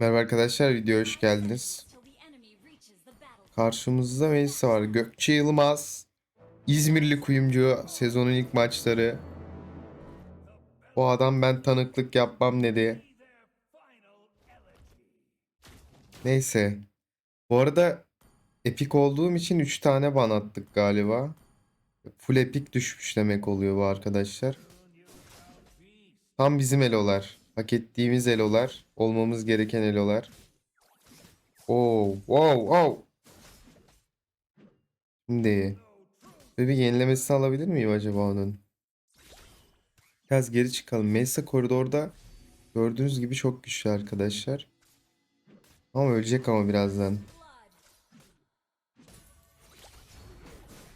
Merhaba arkadaşlar, videoya hoş geldiniz. Karşımızda Melisa var. Gökçe Yılmaz. İzmirli kuyumcu. Sezonun ilk maçları. Bu adam ben tanıklık yapmam dedi. Neyse. Bu arada epik olduğum için 3 tane ban attık galiba. Full epik düşmüş demek oluyor bu arkadaşlar. Tam bizim elolar. Hak ettiğimiz elolar. Olmamız gereken elolar. Oo, wow, wow. Şimdi böyle bir yenilemesini alabilir miyim acaba onun? Biraz geri çıkalım. Mesa koridorda gördüğünüz gibi çok güçlü arkadaşlar. Ama ölecek ama birazdan.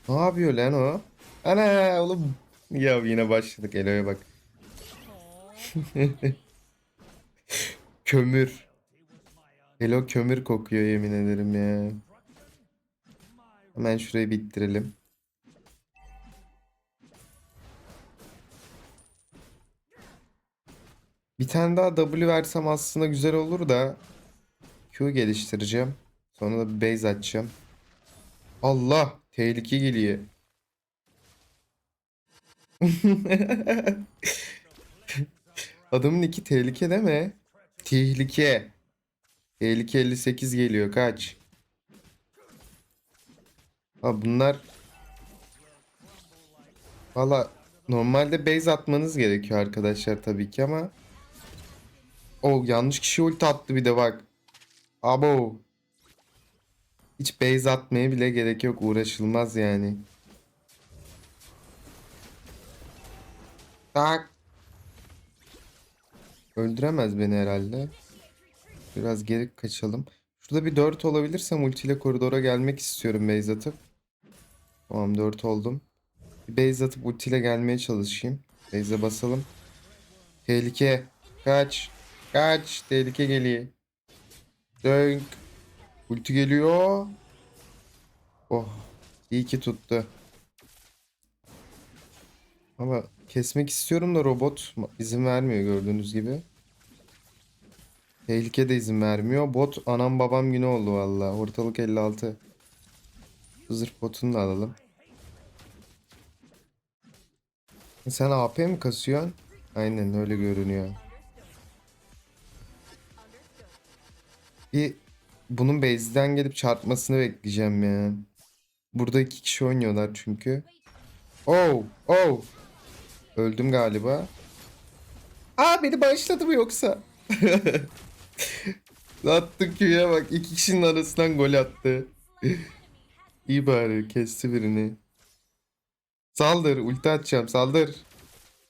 Ne yapıyor lan o? Ana oğlum. Ya yine başladık. Elo'ya bak. Kömür. Elo kömür kokuyor yemin ederim ya. Hemen şurayı bittirelim. Bir tane daha W versem aslında güzel olur da Q geliştireceğim. Sonra da bir base açacağım. Allah! Tehlike geliyor. Adamın iki tehlike deme. Tehlike. Tehlike 58 geliyor kaç. Ha bunlar Valla normalde base atmanız gerekiyor arkadaşlar tabii ki ama O yanlış kişi ulti attı bir de bak. Abo. Hiç base atmaya bile gerek yok uğraşılmaz yani. Tak. Öldüremez beni herhalde. Biraz geri kaçalım. Şurada bir 4 olabilirsem ultiyle koridora gelmek istiyorum base atıp. Tamam 4 oldum. Bir base atıp ultiyle gelmeye çalışayım. Base'e basalım. Tehlike. Kaç. Kaç. Tehlike geliyor. Dönk. Ulti geliyor. Oh. İyi ki tuttu. Ama kesmek istiyorum da robot izin vermiyor gördüğünüz gibi. Tehlike de izin vermiyor. Bot anam babam günü oldu valla. Ortalık 56. Zırh botunu da alalım. Sen AP mi kasıyorsun? Aynen öyle görünüyor. Bir bunun base'den gelip çarpmasını bekleyeceğim ya. Burada iki kişi oynuyorlar çünkü. Oh, oh. Öldüm galiba. Aa beni bağışladı mı yoksa? attı Q'ya bak. iki kişinin arasından gol attı. İyi bari kesti birini. Saldır ulti atacağım saldır.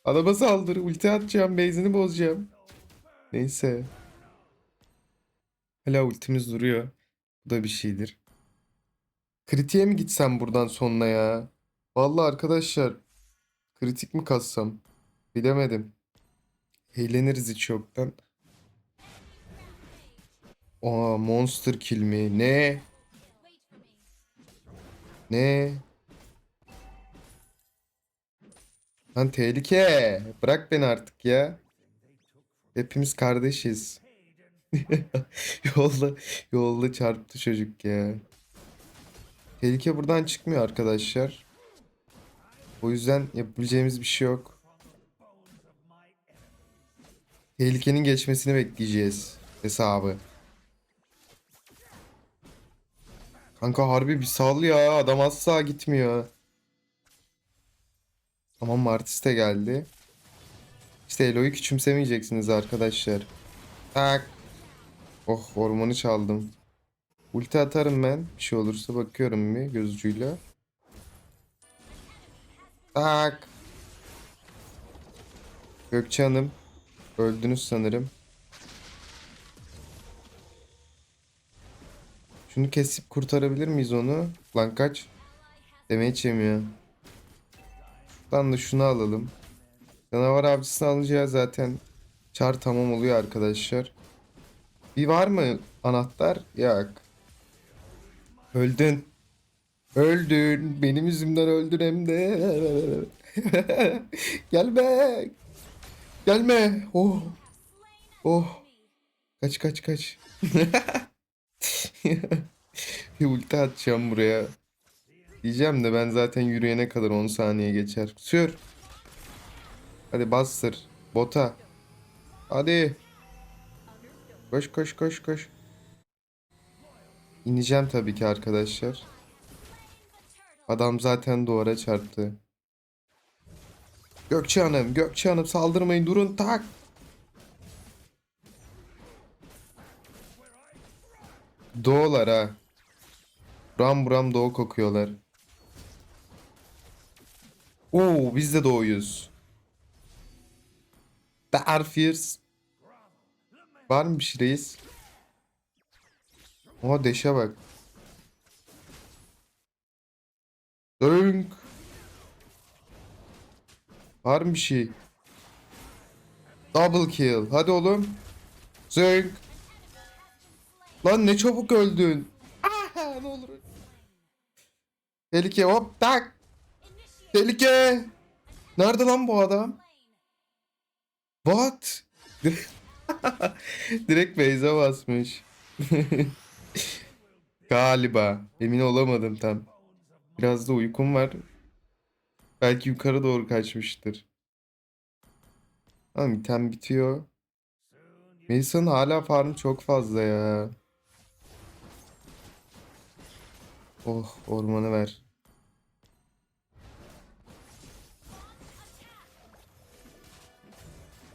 Adama saldır ulti atacağım base'ini bozacağım. Neyse. Hala ultimiz duruyor. Bu da bir şeydir. Kritiğe mi gitsem buradan sonuna ya? Vallahi arkadaşlar kritik mi kassam? Bilemedim. Eğleniriz hiç yoktan. Aa monster kill mi? Ne? Ne? Lan tehlike. Bırak beni artık ya. Hepimiz kardeşiz. yolda yolda çarptı çocuk ya. Tehlike buradan çıkmıyor arkadaşlar. O yüzden yapabileceğimiz bir şey yok. Tehlikenin geçmesini bekleyeceğiz hesabı. Kanka harbi bir sal ya. Adam asla gitmiyor. Tamam Martis de geldi. İşte Elo'yu küçümsemeyeceksiniz arkadaşlar. Tak. Oh hormonu çaldım. Ulti atarım ben. Bir şey olursa bakıyorum bir göz ucuyla. Tak. Gökçe Hanım. Öldünüz sanırım. Şunu kesip kurtarabilir miyiz onu? Lan kaç. Demeç yemiyor. Şuradan da şunu alalım. Canavar avcısını alınca zaten çar tamam oluyor arkadaşlar. Bir var mı anahtar? Yok. Öldün. Öldün. Benim yüzümden öldün hem de. Gelme. Gelme. Oh. Oh. Kaç kaç kaç. Bir ulti atacağım buraya. Diyeceğim de ben zaten yürüyene kadar 10 saniye geçer. Sür. Hadi bastır. Bota. Hadi. Koş koş koş koş. İneceğim tabii ki arkadaşlar. Adam zaten duvara çarptı. Gökçe Hanım, Gökçe Hanım saldırmayın durun tak. Doğular ha. Buram buram doğu kokuyorlar. Oo biz de doğuyuz. Darfiers. Var mı bir şey reis? Oha deşe bak. Dönk. Var mı bir şey? Double kill. Hadi oğlum. Zönk. Lan ne çabuk öldün. Aha ne olur. Tehlike hop tak. Tehlike. Nerede lan bu adam? What? Direkt Beyza basmış. Galiba. Emin olamadım tam. Biraz da uykum var. Belki yukarı doğru kaçmıştır. Tamam item bitiyor. Melisa'nın hala farmı çok fazla ya. Oh ormanı ver.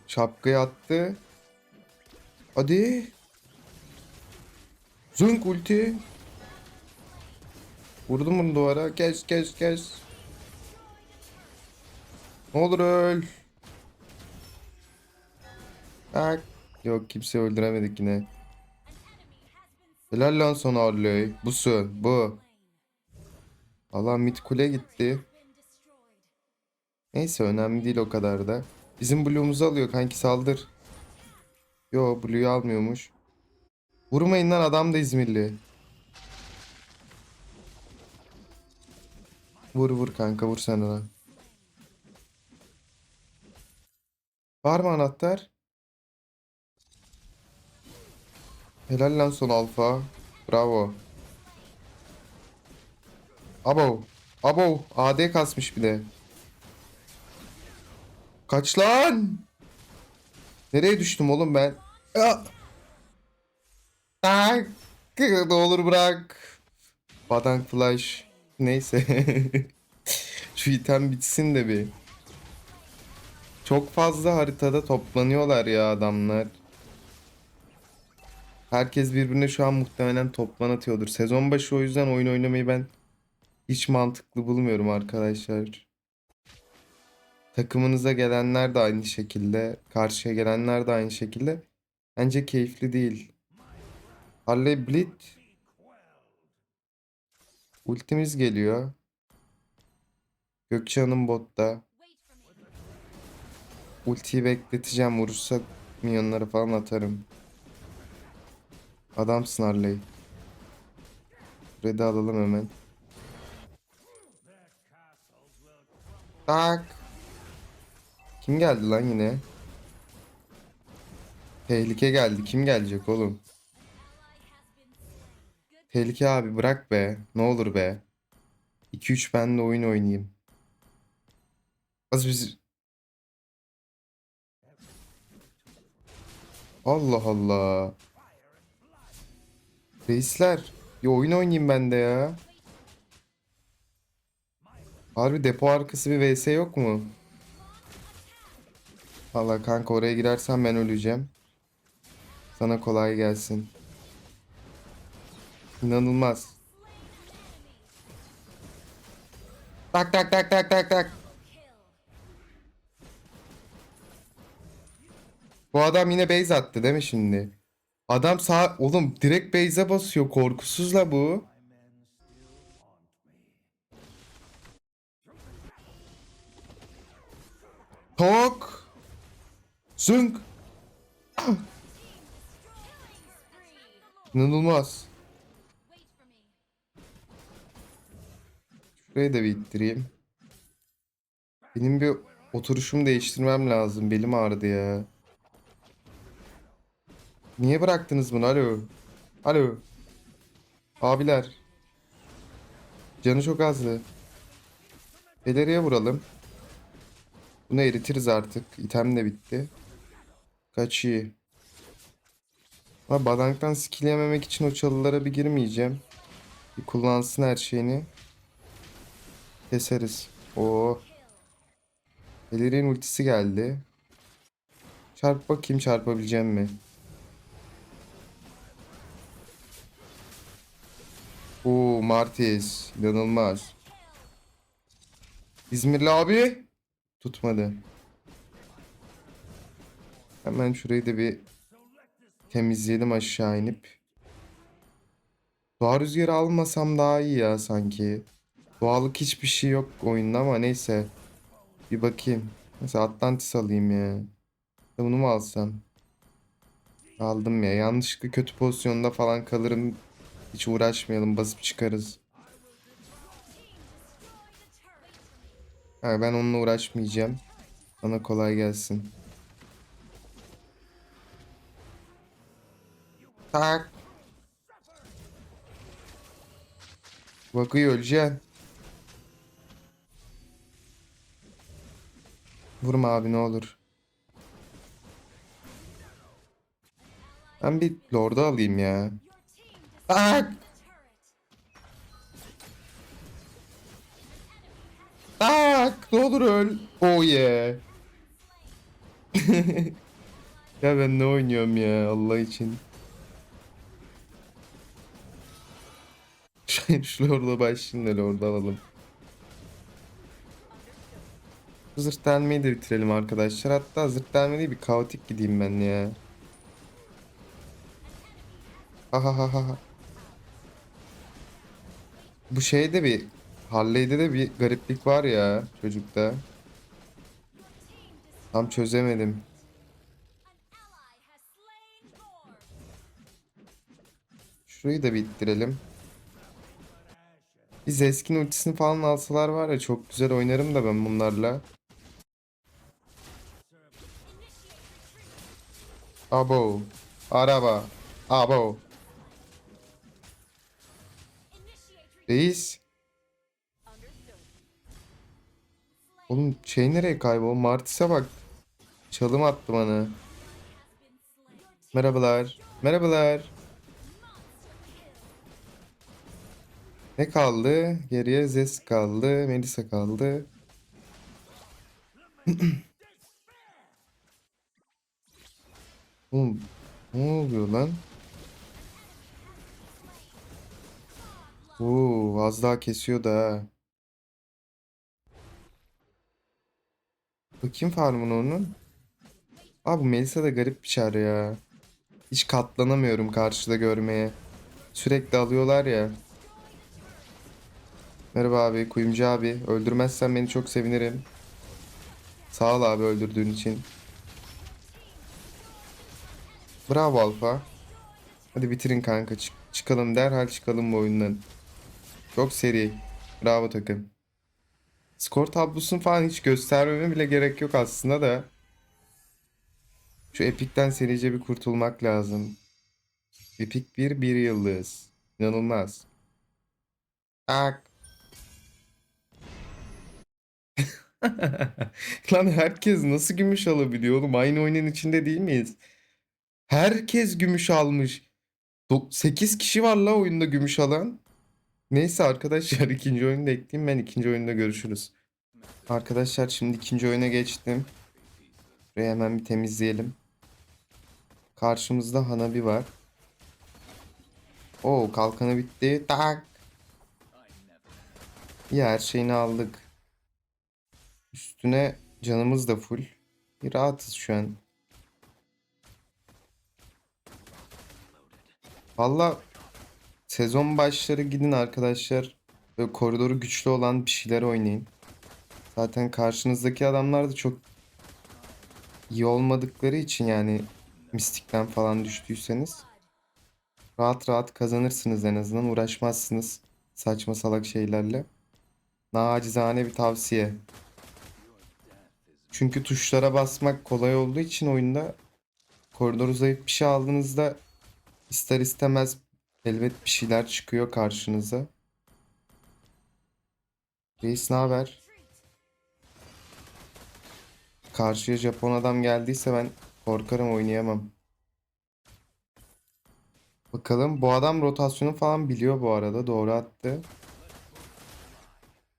Şapkayı attı. Hadi. Zünk ulti. Vurdum bunu duvara. Kes kes kes. Ne olur öl. Bak. Yok kimse öldüremedik yine. Helal lan sana Arley. Busun bu. Allah mid kule gitti. Neyse önemli değil o kadar da. Bizim Blue'umuzu alıyor kanki saldır. Yo Blue'yu almıyormuş. Vurmayın lan adam da İzmirli. Vur vur kanka vur sen ona. Var mı anahtar? Helal lan son alfa. Bravo. Abo. Abo. AD kasmış bir de. Kaç lan? Nereye düştüm oğlum ben? Tak. Ne olur bırak. Badank flash. Neyse. Şu item bitsin de bir. Çok fazla haritada toplanıyorlar ya adamlar. Herkes birbirine şu an muhtemelen toplan atıyordur. Sezon başı o yüzden oyun oynamayı ben hiç mantıklı bulmuyorum arkadaşlar. Takımınıza gelenler de aynı şekilde, karşıya gelenler de aynı şekilde. Bence keyifli değil. Harley Blit. Ultimiz geliyor. Gökçe Hanım botta. Ultiyi bekleteceğim. Vurursa minyonları falan atarım. Adamsın Harley. Red'i alalım hemen. Tak. Kim geldi lan yine? Tehlike geldi. Kim gelecek oğlum? Tehlike abi bırak be. Ne olur be. 2-3 ben de oyun oynayayım. Az biz... Allah Allah. Reisler. Ya oyun oynayayım ben de ya. Harbi depo arkası bir vs yok mu? Valla kanka oraya girersen ben öleceğim. Sana kolay gelsin. İnanılmaz. Tak tak tak tak tak tak. Bu adam yine base attı değil mi şimdi? Adam sağ... Oğlum direkt base'e basıyor. Korkusuz la bu. Tok. Zünk. İnanılmaz. Şurayı da bir ittireyim. Benim bir oturuşumu değiştirmem lazım. Belim ağrıdı ya. Niye bıraktınız bunu? Alo. Alo. Abiler. Canı çok azdı. Peleriye vuralım. Bunu eritiriz artık. İtem de bitti. Kaç iyi. Badank'tan skill yememek için o çalılara bir girmeyeceğim. Bir kullansın her şeyini. Keseriz. Oo. Peleri'nin ultisi geldi. Çarp bakayım çarpabileceğim mi? Oo Martis. inanılmaz. İzmirli abi. Tutmadı. Hemen şurayı da bir temizleyelim aşağı inip. Doğa rüzgarı almasam daha iyi ya sanki. Doğallık hiçbir şey yok oyunda ama neyse. Bir bakayım. Mesela Atlantis alayım ya. Bunu mu alsam? Aldım ya. Yanlışlıkla kötü pozisyonda falan kalırım. Hiç uğraşmayalım. Basıp çıkarız. Ha, ben onunla uğraşmayacağım. Bana kolay gelsin. Tak. Bakıyor öleceksin. Vurma abi ne olur. Ben bir lord'u alayım ya. Tak. Tak. Ne olur öl. Oh yeah. ya ben ne oynuyorum ya Allah için. Şu lord'a başlayayım da lord'u alalım. Zırt delmeyi de bitirelim arkadaşlar. Hatta zırt delme bir kaotik gideyim ben ya. Ha ha ha ha. Bu şeyde bir Harley'de de bir gariplik var ya çocukta. Tam çözemedim. Şurayı da bittirelim. Biz eskin ultisini falan alsalar var ya çok güzel oynarım da ben bunlarla. Abo. Araba. Abo. Reis. Oğlum şey nereye kaybol? Martis'e bak. Çalım attı bana. Merhabalar. Merhabalar. Ne kaldı? Geriye Zes kaldı. Melisa kaldı. Oğlum ne oluyor lan? Oo, az daha kesiyor da ha. Bakayım farmına onun. Abi bu Melisa da garip bir çar ya. Hiç katlanamıyorum karşıda görmeye. Sürekli alıyorlar ya. Merhaba abi, kuyumcu abi. Öldürmezsen beni çok sevinirim. Sağ ol abi öldürdüğün için. Bravo Alfa. Hadi bitirin kanka. Çık çıkalım derhal çıkalım bu oyundan. Çok seri. Bravo takım. Skor tablosunu falan hiç göstermeme bile gerek yok aslında da. Şu Epic'ten serice bir kurtulmak lazım. Epic 1 bir yıldız. İnanılmaz. Ak. Lan herkes nasıl gümüş alabiliyor oğlum? Aynı oyunun içinde değil miyiz? Herkes gümüş almış. 8 kişi var la oyunda gümüş alan. Neyse arkadaşlar ikinci oyunu da ekleyeyim. Ben ikinci oyunda görüşürüz. Arkadaşlar şimdi ikinci oyuna geçtim. Burayı hemen bir temizleyelim. Karşımızda Hanabi var. Oo kalkanı bitti. Tak. İyi her şeyini aldık. Üstüne canımız da full. Bir rahatız şu an. Valla sezon başları gidin arkadaşlar. Böyle koridoru güçlü olan bir şeyler oynayın. Zaten karşınızdaki adamlar da çok iyi olmadıkları için yani mistikten falan düştüyseniz rahat rahat kazanırsınız en azından uğraşmazsınız saçma salak şeylerle. Nacizane bir tavsiye. Çünkü tuşlara basmak kolay olduğu için oyunda koridoru zayıf bir şey aldığınızda ister istemez elbet bir şeyler çıkıyor karşınıza. Reis ne haber? Karşıya Japon adam geldiyse ben korkarım oynayamam. Bakalım bu adam rotasyonu falan biliyor bu arada doğru attı.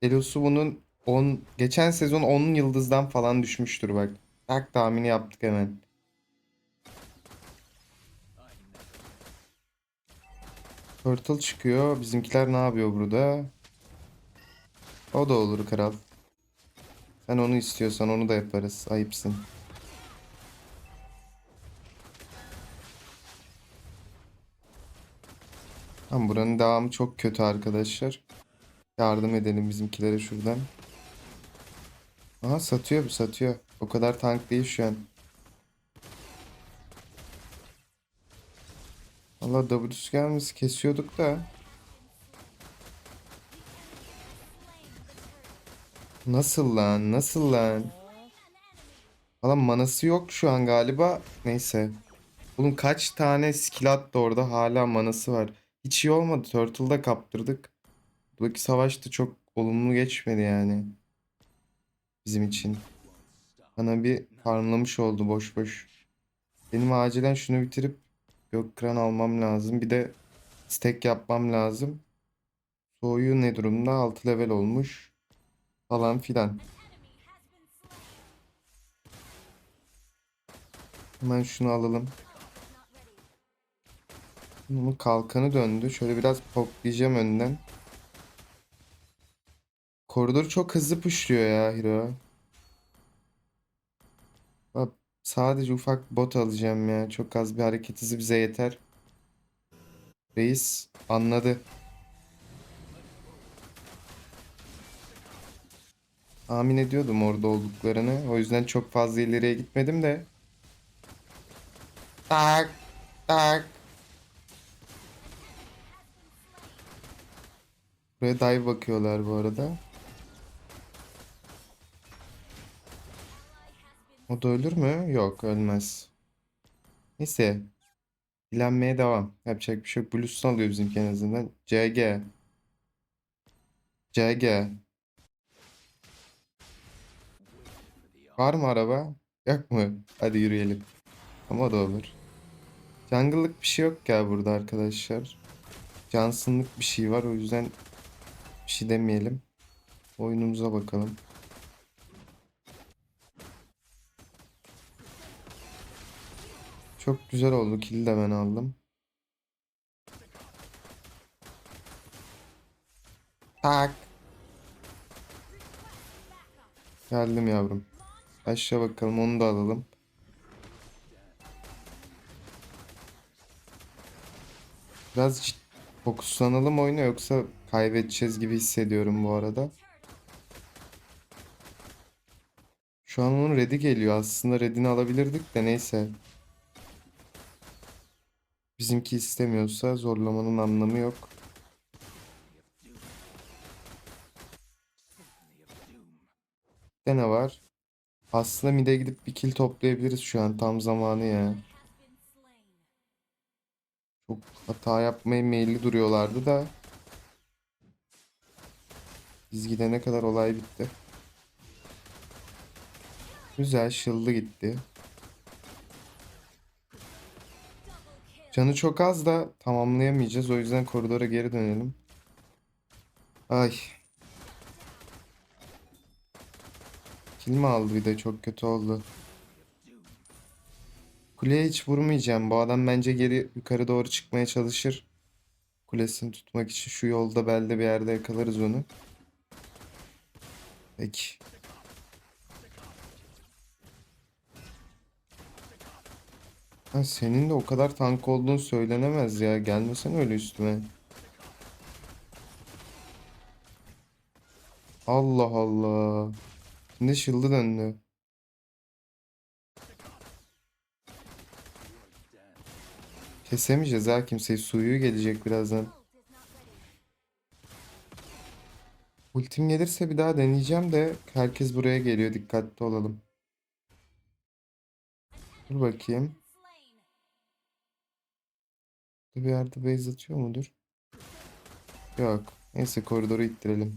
Elosu bunun 10 geçen sezon 10 yıldızdan falan düşmüştür bak. Tak tahmini yaptık hemen. Turtle çıkıyor. Bizimkiler ne yapıyor burada? O da olur kral. Sen onu istiyorsan onu da yaparız. Ayıpsın. Tamam buranın devamı çok kötü arkadaşlar. Yardım edelim bizimkilere şuradan. Aha satıyor bu satıyor. O kadar tank değil şu an. Allah W'su gelmesi kesiyorduk da. Nasıl lan? Nasıl lan? Valla manası yok şu an galiba. Neyse. Oğlum kaç tane skill attı orada hala manası var. Hiç iyi olmadı. Turtle'da kaptırdık. Buradaki savaş da çok olumlu geçmedi yani. Bizim için. Bana bir farmlamış oldu boş boş. Benim acilen şunu bitirip Gökkıran almam lazım. Bir de stack yapmam lazım. Soğuyu ne durumda? 6 level olmuş. Falan filan. Hemen şunu alalım. Bunun kalkanı döndü. Şöyle biraz poklayacağım önden. Koridor çok hızlı pushluyor ya Hiro. Sadece ufak bot alacağım ya. Çok az bir hareket hızı bize yeter. Reis anladı. Tahmin ediyordum orada olduklarını. O yüzden çok fazla ileriye gitmedim de. Tak tak. Buraya dive bakıyorlar bu arada. O da ölür mü? Yok ölmez. Neyse. Dilenmeye devam. Yapacak bir şey yok. Blues'unu alıyor bizimki en azından. CG. CG. Var mı araba? Yok mu? Hadi yürüyelim. Ama da olur. Jungle'lık bir şey yok ya burada arkadaşlar. Johnson'lık bir şey var. O yüzden bir şey demeyelim. Oyunumuza bakalım. Çok güzel oldu. Kill'i de ben aldım. Tak. Geldim yavrum. Aşağı bakalım onu da alalım. Biraz fokuslanalım oyuna yoksa kaybedeceğiz gibi hissediyorum bu arada. Şu an onun red'i geliyor. Aslında red'ini alabilirdik de neyse. Bizimki istemiyorsa zorlamanın anlamı yok. De ne var? Aslında mid'e gidip bir kill toplayabiliriz şu an. Tam zamanı ya. Çok hata yapmaya meyilli duruyorlardı da. Biz gidene kadar olay bitti. Güzel shield'ı gitti. Canı çok az da tamamlayamayacağız. O yüzden koridora geri dönelim. Ay. Kill mi aldı bir de çok kötü oldu. Kuleye hiç vurmayacağım. Bu adam bence geri yukarı doğru çıkmaya çalışır. Kulesini tutmak için şu yolda belde bir yerde yakalarız onu. Peki. Senin de o kadar tank olduğun söylenemez ya. Gelmesen öyle üstüme. Allah Allah. Şimdi shield'ı döndü. Kesemeyeceğiz ha kimseyi. Suyu gelecek birazdan. Ultim gelirse bir daha deneyeceğim de herkes buraya geliyor. Dikkatli olalım. Dur bakayım. Bir yerde base atıyor mudur? Yok. Neyse koridoru ittirelim.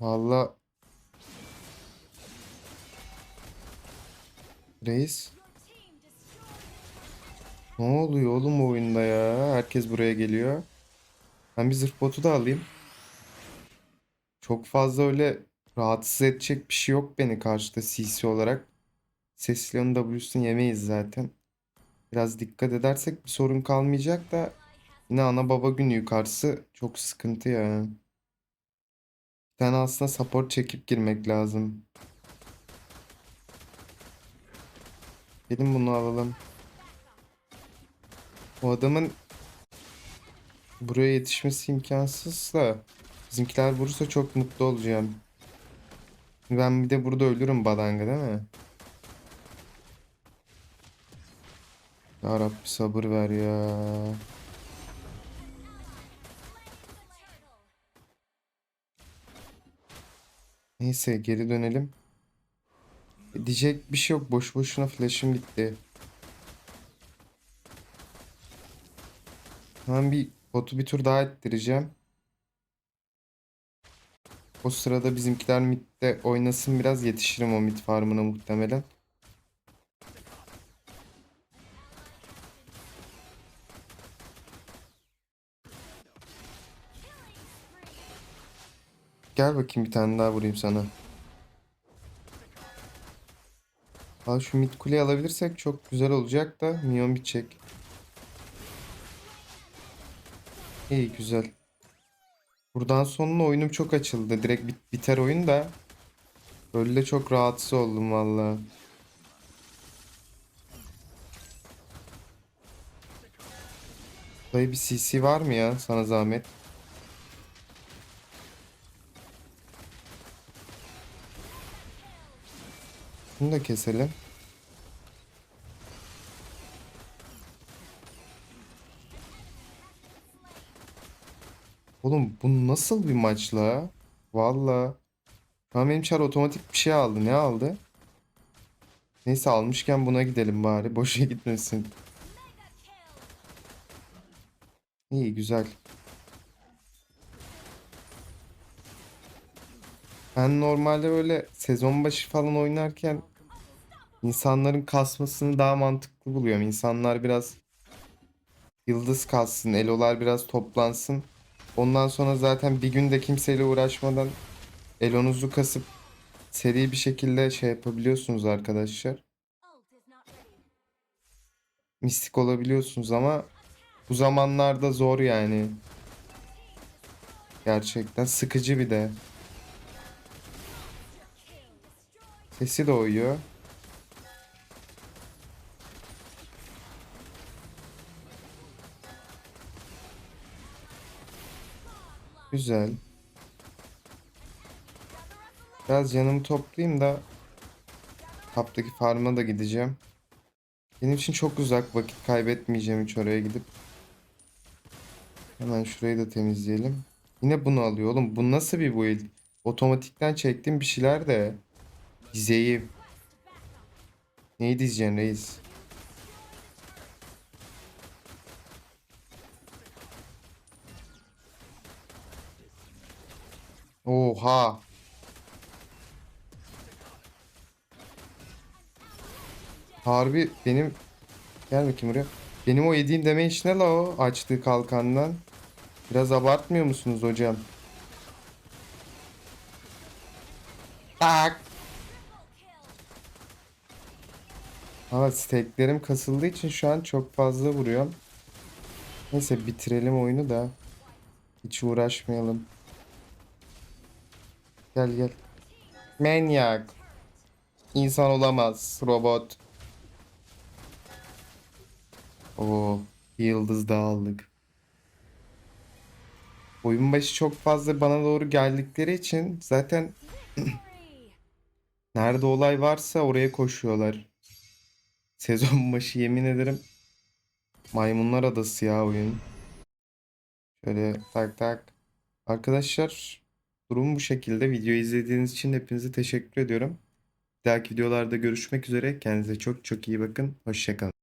Valla Reis Ne oluyor oğlum bu oyunda ya? Herkes buraya geliyor. Ben bir zırh botu da alayım. Çok fazla öyle rahatsız edecek bir şey yok beni karşıda CC olarak. Cecilia'nın W'sunu yemeyiz zaten. Biraz dikkat edersek bir sorun kalmayacak da yine ana baba günü yukarısı çok sıkıntı ya. Bir tane aslında support çekip girmek lazım. Gelin bunu alalım. O adamın buraya yetişmesi imkansızsa bizimkiler vurursa çok mutlu olacağım. Ben bir de burada ölürüm badanga değil mi? Ya Rabbi sabır ver ya. Neyse geri dönelim. Diyecek bir şey yok. Boş boşuna flash'ım gitti. Hemen bir botu bir tur daha ettireceğim. O sırada bizimkiler midde oynasın biraz yetişirim o mid farmına muhtemelen. Gel bakayım bir tane daha vurayım sana. Al şu mid kuleyi alabilirsek çok güzel olacak da minyon bitecek. İyi güzel. Buradan sonra oyunum çok açıldı. Direkt bit biter oyun da. Böyle de çok rahatsız oldum valla. Dayı bir CC var mı ya sana zahmet? Bunu da keselim. Oğlum bu nasıl bir maç la? Valla. Şu an benim çar otomatik bir şey aldı. Ne aldı? Neyse almışken buna gidelim bari. Boşa gitmesin. İyi güzel. Ben normalde böyle sezon başı falan oynarken insanların kasmasını daha mantıklı buluyorum. İnsanlar biraz yıldız kassın, elolar biraz toplansın. Ondan sonra zaten bir günde kimseyle uğraşmadan elonuzu kasıp seri bir şekilde şey yapabiliyorsunuz arkadaşlar. Mistik olabiliyorsunuz ama bu zamanlarda zor yani. Gerçekten sıkıcı bir de. Sesi de uyuyor. Güzel. Biraz canımı toplayayım da Taptaki farma da gideceğim. Benim için çok uzak. Vakit kaybetmeyeceğim hiç oraya gidip. Hemen şurayı da temizleyelim. Yine bunu alıyor oğlum. Bu nasıl bir build? Otomatikten çektim bir şeyler de. Dizeyim. Neyi diyeceksin reis? Oha. Harbi benim gel bakayım buraya. Benim o yediğim deme iş ne la o açtığı kalkandan. Biraz abartmıyor musunuz hocam? Tak. Ama steklerim kasıldığı için şu an çok fazla vuruyorum. Neyse bitirelim oyunu da. Hiç uğraşmayalım. Gel gel. Manyak. İnsan olamaz. Robot. Oo, bir yıldız daha aldık. Oyun başı çok fazla bana doğru geldikleri için zaten nerede olay varsa oraya koşuyorlar. Sezon başı yemin ederim Maymunlar Adası ya oyun. Şöyle tak tak. Arkadaşlar durum bu şekilde. Videoyu izlediğiniz için hepinize teşekkür ediyorum. Bir dahaki videolarda görüşmek üzere. Kendinize çok çok iyi bakın. Hoşçakalın.